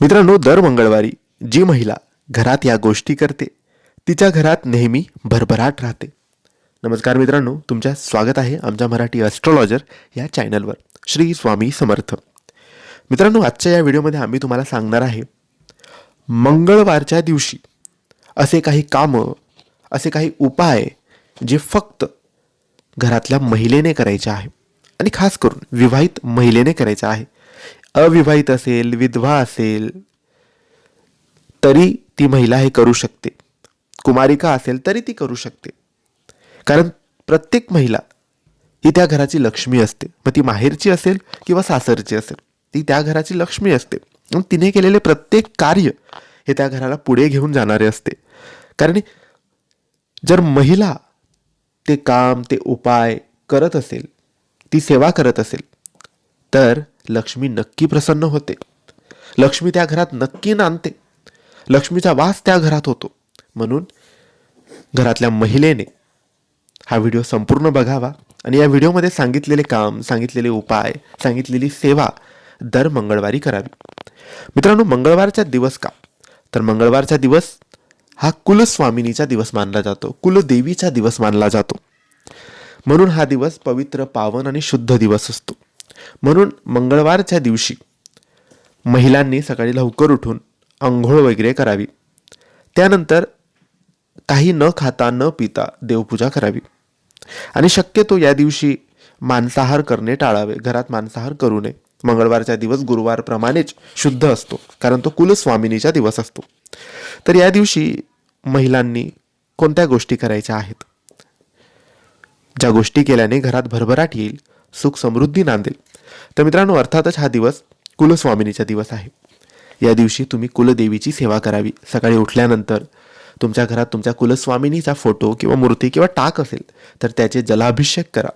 मित्रांनो दर मंगळवारी जी महिला घरात या गोष्टी करते तिच्या घरात नेहमी भरभराट राहते. नमस्कार मित्रांनो तुमच्या स्वागत आहे आमच्या मराठी ॲस्ट्रॉलॉजर या चॅनलवर श्री स्वामी समर्थ. मित्रांनो आजच्या या व्हिडिओमध्ये आम्ही तुम्हाला सांगणार आहे मंगळवारच्या दिवशी असे काही कामं असे काही उपाय जे फक्त घरातल्या महिलेने करायचे आहे. आणि खास करून विवाहित महिलेने करायचं आहे. अविवाहित असेल विधवा असेल तरी ती महिला हे करू शकते. कुमारिका असेल तरी ती करू शकते. कारण प्रत्येक महिला ही त्या घराची लक्ष्मी असते. मग ती माहेरची असेल किंवा सासरची असेल ती त्या घराची लक्ष्मी असते. मग तिने केलेले प्रत्येक कार्य हे त्या घराला पुढे घेऊन जाणारे असते. कारण जर महिला ते काम ते उपाय करत असेल ती सेवा करत असेल तर लक्ष्मी नक्की प्रसन्न होते. लक्ष्मी त्या घरात नक्की नांदते. लक्ष्मीचा वास त्या घरात होतो. म्हणून घरातल्या महिलेने हा व्हिडिओ संपूर्ण बघावा आणि या व्हिडिओमध्ये सांगितलेले काम सांगितलेले उपाय सांगितलेली सेवा दर मंगळवारी करावी. मित्रांनो मंगळवारचा दिवस का? तर मंगळवारचा दिवस हा कुलस्वामिनीचा दिवस मानला जातो. कुलदेवीचा दिवस मानला जातो. म्हणून हा दिवस पवित्र पावन आणि शुद्ध दिवस असतो. म्हणून मंगळवारच्या दिवशी महिलांनी सकाळी लवकर उठून आंघोळ वगैरे करावी. त्यानंतर काही न खाता न पिता देवपूजा करावी. आणि शक्यतो या दिवशी मांसाहार करणे टाळावे. घरात मांसाहार करू नये. मंगळवारचा दिवस गुरुवारप्रमाणेच शुद्ध असतो कारण तो कुलस्वामिनीचा दिवस असतो. तर या दिवशी महिलांनी कोणत्या गोष्टी करायच्या आहेत? ज्या गोष्टी केल्याने घरात भरभराट येईल सुख समृद्धी नांदेल. तर मित्रांनो अर्थातच हा दिवस कुलस्वामिनीचा दिवस आहे. या दिवशी तुम्ही कुलदेवीची सेवा करावी. सकाळी उठल्यानंतर तुमच्या घरात तुमच्या कुलस्वामिनीचा फोटो किंवा मूर्ती किंवा टाक असेल तर त्याचे जलाभिषेक करा.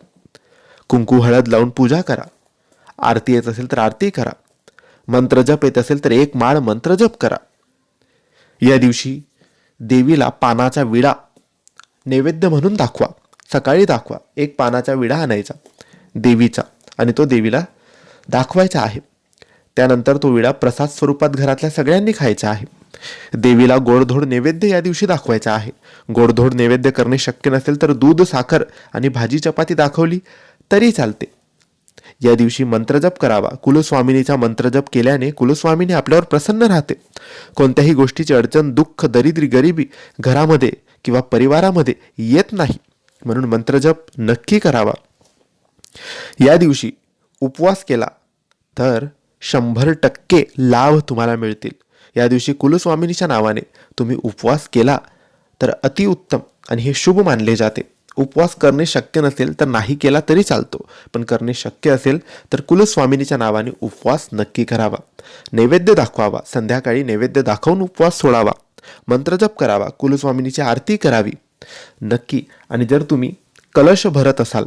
कुंकू हळद लावून पूजा करा. आरती येत असेल तर आरती करा. मंत्रजप येत असेल तर एक माळ मंत्र जप करा. या दिवशी देवीला पानाचा विडा नैवेद्य म्हणून दाखवा. सकाळी दाखवा. एक पानाचा विडा आणायचा देवीचा. आणि तो देवीला दाखवायचा आहे. त्यानंतर तो विडा प्रसाद स्वरूपात घरातल्या सगळ्यांनी खायचा आहे. देवीला गोडधोड नैवेद्य या दिवशी दाखवायचा आहे. गोडधोड नैवेद्य करणे शक्य नसेल तर दूध साखर आणि भाजी चपाती दाखवली तरी चालते. या दिवशी मंत्रजप करावा. कुलस्वामिनीचा मंत्रजप केल्याने कुलस्वामिनी आपल्यावर प्रसन्न राहते. कोणत्याही गोष्टीची अडचण दुःख दरिद्री गरिबी घरामध्ये किंवा परिवारामध्ये येत नाही. म्हणून मंत्रजप नक्की करावा. या दिवशी उपवास केला तर शंभर टक्के लाभ तुम्हाला मिळतील. या दिवशी कुलस्वामिनीच्या नावाने तुम्ही उपवास केला तर अतिउत्तम आणि हे शुभ मानले जाते. उपवास करणे शक्य नसेल तर नाही केला तरी चालतो पण करणे शक्य असेल तर कुलस्वामिनीच्या नावाने उपवास नक्की करावा. नैवेद्य दाखवावा संध्याकाळी नैवेद्य दाखवून उपवास सोडावा मंत्रजप करावा कुलस्वामिनीची आरती करावी. नक्की आणि जर तुम्ही कलश भरत असाल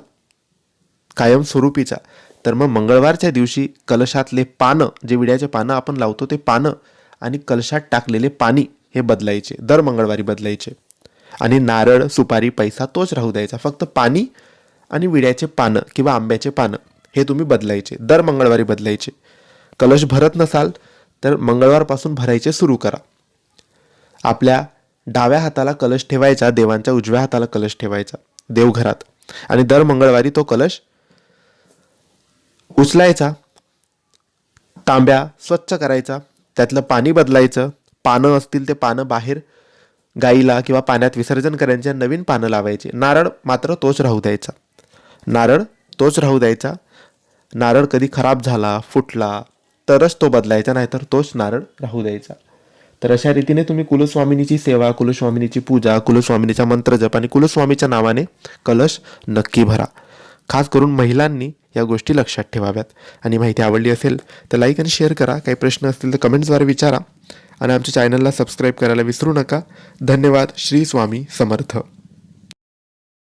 कायमस्वरूपीचा तर मग मंगळवारच्या दिवशी कलशातले पानं जे विड्याचे पानं आपण लावतो ते पानं आणि कलशात टाकलेले पाणी हे बदलायचे. दर मंगळवारी बदलायचे. आणि नारळ सुपारी पैसा तोच राहू द्यायचा. फक्त पाणी आणि विड्याचे पानं किंवा आंब्याचे पानं हे तुम्ही बदलायचे. दर मंगळवारी बदलायचे. कलश भरत नसाल तर मंगळवारपासून भरायचे सुरू करा. आपल्या डाव्या हाताला कलश ठेवायचा देवांच्या उजव्या हाताला कलश ठेवायचा देवघरात. आणि दर मंगळवारी तो कलश उचलायचा तांब्या स्वच्छ करायचा त्यातलं पाणी बदलायचं पानं असतील ते पानं बाहेर गाईला किंवा पाण्यात विसर्जन करायचे नवीन पानं लावायचे. नारळ मात्र तोच राहू द्यायचा. नारळ तोच राहू द्यायचा. नारळ कधी खराब झाला फुटला तरच तो बदलायचा नाहीतर तोच नारळ राहू द्यायचा. तर अशा रीतीने तुम्ही कुलस्वामिनीची सेवा कुलस्वामिनीची पूजा कुलस्वामिनीचा मंत्रजप आणि कुलस्वामीच्या नावाने कलश नक्की भरा. खास करून महिलांनी या गोष्टी लक्षात ठेवाव्यात. आणि माहिती आवडली असेल तर लाईक आणि शेअर करा. काही प्रश्न असतील तर कमेंट्सद्वारे विचारा. आणि आमच्या चॅनलला सबस्क्राईब करायला विसरू नका. धन्यवाद. श्री स्वामी समर्थ.